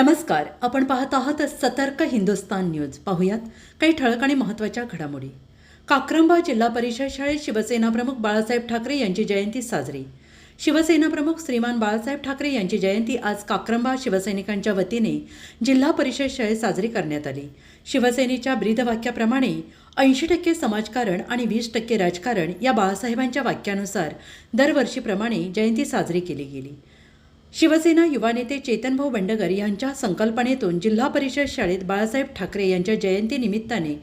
नमस्कार आपण पाहत आहात सतर्क हिंदुस्तान न्यूज. पाहूयात काही ठळक आणि महत्त्वाच्या घडामोडी. काक्रंबा जिल्हा परिषद शाळेत शिवसेना प्रमुख बाळासाहेब ठाकरे यांची जयंती साजरी. शिवसेना प्रमुख श्रीमान बाळासाहेब ठाकरे यांची जयंती आज काक्रंबा शिवसैनिकांच्या वतीने जिल्हा परिषद शाळेत साजरी करण्यात आली. शिवसेनेच्या ब्रीदवाक्याप्रमाणे ऐंशी टक्के समाजकारण आणि वीस टक्के राजकारण या बाळासाहेबांच्या वाक्यानुसार दरवर्षीप्रमाणे जयंती साजरी केली गेली. शिवसेना युवा नेते चेतनभाऊ बंडगर यांच्या संकल्पनेतून जिल्हा परिषद शाळेत बाळासाहेब ठाकरे यांच्या जयंतीनिमित्ताने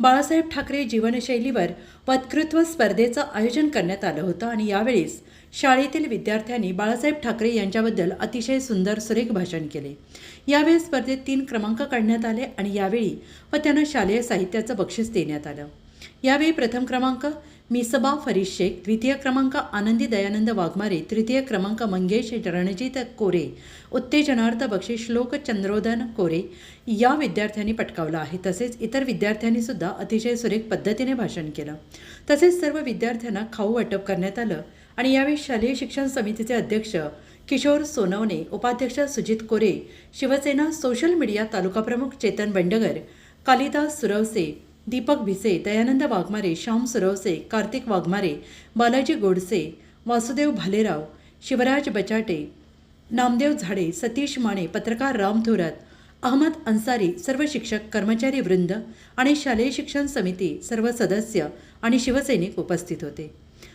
बाळासाहेब ठाकरे जीवनशैलीवर वक्तृत्व स्पर्धेचं आयोजन करण्यात आलं होतं आणि यावेळेस शाळेतील विद्यार्थ्यांनी बाळासाहेब ठाकरे यांच्याबद्दल अतिशय सुंदर सुरेख भाषण केले. यावेळी स्पर्धेत तीन क्रमांक काढण्यात आले आणि यावेळी व त्यांना शालेय साहित्याचं बक्षीस देण्यात आलं. यावेळी प्रथम क्रमांक मिसबा फरीद शेख द्वितीय क्रमांक आनंदी दयानंद वाघमारे तृतीय क्रमांक मंगेश रणजित कोरे उत्तेजनार्थ बक्षीस श्लोक चंद्रोदन कोरे या विद्यार्थ्यांनी पटकावलं आहे. तसेच इतर विद्यार्थ्यांनी सुद्धा अतिशय सुरेख पद्धतीने भाषण केलं. तसेच सर्व विद्यार्थ्यांना खाऊ वाटप करण्यात आलं आणि यावेळी शालेय शिक्षण समितीचे अध्यक्ष किशोर सोनवणे उपाध्यक्ष सुजित कोरे शिवसेना सोशल मीडिया तालुका प्रमुख चेतन बंडगर कालिदास सुरवसे दीपक भिसे दयानंद वाघमारे श्याम सुरवसे कार्तिक वाघमारे बालाजी गोडसे वासुदेव भालेराव शिवराज बचाटे नामदेव झाडे सतीश माने पत्रकार राम थोरात अहमद अन्सारी सर्व शिक्षक कर्मचारी वृंद आणि शालेय शिक्षण समिती सर्व सदस्य आणि शिवसैनिक उपस्थित होते.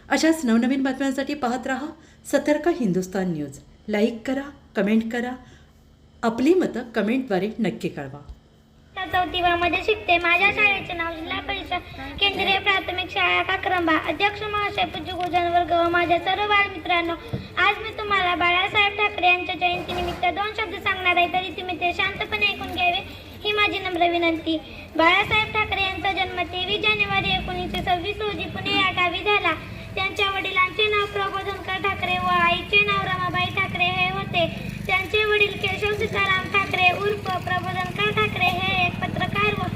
अशाच नवनवीन बातम्यांसाठी पाहत रहा सतर्क हिंदुस्तान न्यूज. लाईक करा कमेंट करा. आपली मतं कमेंटद्वारे नक्की कळवा. त्या चौथीमध्ये शिकते. माझ्या शाळेचे नाव जिल्हा परिषद केंद्रीय प्राथमिक शाळा काक्रंबा अध्यक्ष महाशय पूज्य गुजन वर्ग व माझ्या सर्व बालमित्रांनो आज मी तुम्हाला बाळासाहेब ठाकरे यांच्या जयंतीनिमित्त दोन शब्द सांगणार आहे तरी तुम्ही ते शांतपणे ऐकून घ्यावे ही माझी नम्र विनंती. बाळासाहेब ठाकरे यांचा जन्म तेवीस जानेवारी एकोणीसशे सव्वीस रोजी पुणे या गावी झाला. त्यांच्या वडिलांचे नाव प्रबोधनकर ठाकरे व आईचे नाव रमाबाई ठाकरे हे होते. त्यांचे वडील केशव सीताराम ठाकरे उर्फ प्रबोधनकर ठाकरे हे एक पत्रकार व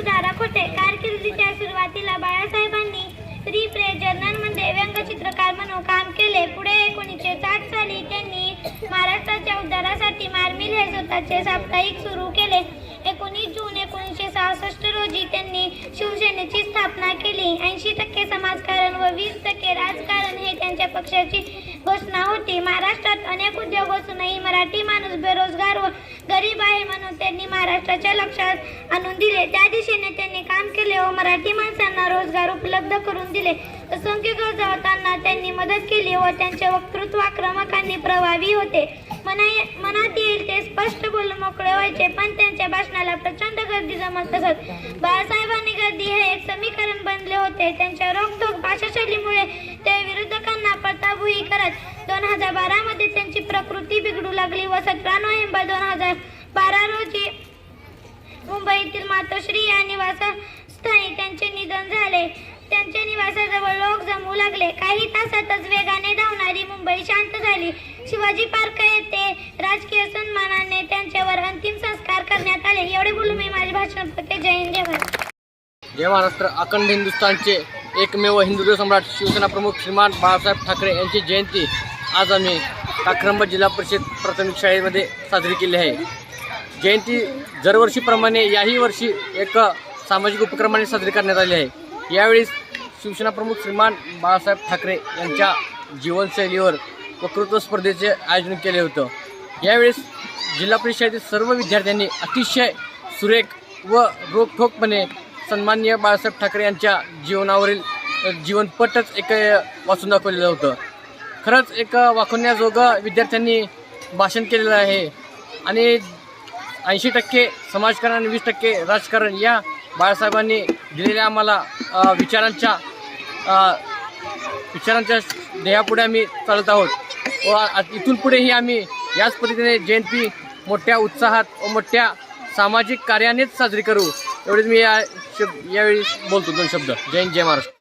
सुधारक होते. कारकिर्दीच्या सुरुवातीला बाळासाहेबांनी फ्री जर्नलमध्ये व्यंगचित्रकार म्हणून काम केले. पुढे एकोणीसशे साठ साली त्यांनी महाराष्ट्राच्या उद्धारासाठी मारमिल हे स्वतःचे साप्ताहिक सुरू केले. एकोणीस जून एकोणीसशे सहासष्ट रोजी त्यांनी शिवसेनेची स्थापना केली. ऐंशी टक्के समाजकारण व वीस टक्के राजकारण हे त्यांच्या पक्षाची घोषणा होती. महाराष्ट्रात अनेक उद्योग असूनही मराठी माणूस बेरोजगार व गरीब आहे म्हणून त्यांनी महाराष्ट्राच्या लक्षात आणून दिले. त्या दिशेने त्यांनी काम केले व मराठी माणसांना रोजगार उपलब्ध करून दिले असंख्य गरजा होताना त्यांनी मदत केली व त्यांचे वक्तृत्व आक्रमकांनी प्रभावी होते. मना मनात येईल ते स्पष्ट बोलून मोकळे व्हायचे पण त्यांच्या भाषणाला प्रचंड गर्दी जमत असत. बाळासाहेबांनी गर्दी हे एक समीकरण बनले होते. त्यांच्या रोखोक भाषाशैलीमुळे ते विरोधकांना पळताभुई करत दोन हजार बारा त्यांची प्रकृती बिघडू लागली व सतरा नोव्हेंबर दोन हजार बारा रोजी मुंबईतील मातोश्री या निवासस्थानी त्यांचे निधन झाले. त्यांच्या निवासाजवळ लोक जमू लागले. काही तासातच वेगाने धावणारी मुंबई शांत झाली. शिवाजी पार्क येथे राजकीय सन्मानाने त्यांच्यावर अंतिम संस्कार करण्यात आले. एवढे बोलून मी माझे भाषण करते. जय हिंद जय भारत. जय महाराष्ट्र. अखंड हिंदुस्थानचे एकमेव हिंदू सम्राट शिवसेना प्रमुख श्रीमान बाळासाहेब ठाकरे यांची जयंती. आज आम्ही काक्रंबा जिल्हा परिषद प्राथमिक शाळेमध्ये साजरी केली आहे. जयंती दरवर्षीप्रमाणे याही वर्षी एक सामाजिक उपक्रमाने साजरी करण्यात आली आहे. यावेळी शिवसेना प्रमुख श्रीमान बाळासाहेब ठाकरे यांच्या जीवनशैलीवर वक्तृत्व स्पर्धेचे आयोजन केले होतं. यावेळेस जिल्हा परिषदेतील सर्व विद्यार्थ्यांनी अतिशय सुरेख व रोखोकपणे सन्माननीय बाळासाहेब ठाकरे यांच्या जीवनावरील जीवनपटच एक वाचून दाखवलेलं होतं. खरंच एक अ, विद्यार्थ्यांनी भाषण केलेलं आहे. आणि ऐंशी टक्के समाजकारण आणि वीस टक्के राजकारण या बाळासाहेबांनी दिलेल्या आम्हाला विचारांच्या विचारांच्या ध्येयापुढे आम्ही चालत आहोत. व इथून पुढेही आम्ही याच पद्धतीने जयंती मोठ्या उत्साहात व मोठ्या सामाजिक कार्यानेच साजरी करू. एवढेच मी या शब्द यावेळी बोलतो दोन शब्द. जय हिंद जय महाराष्ट्र.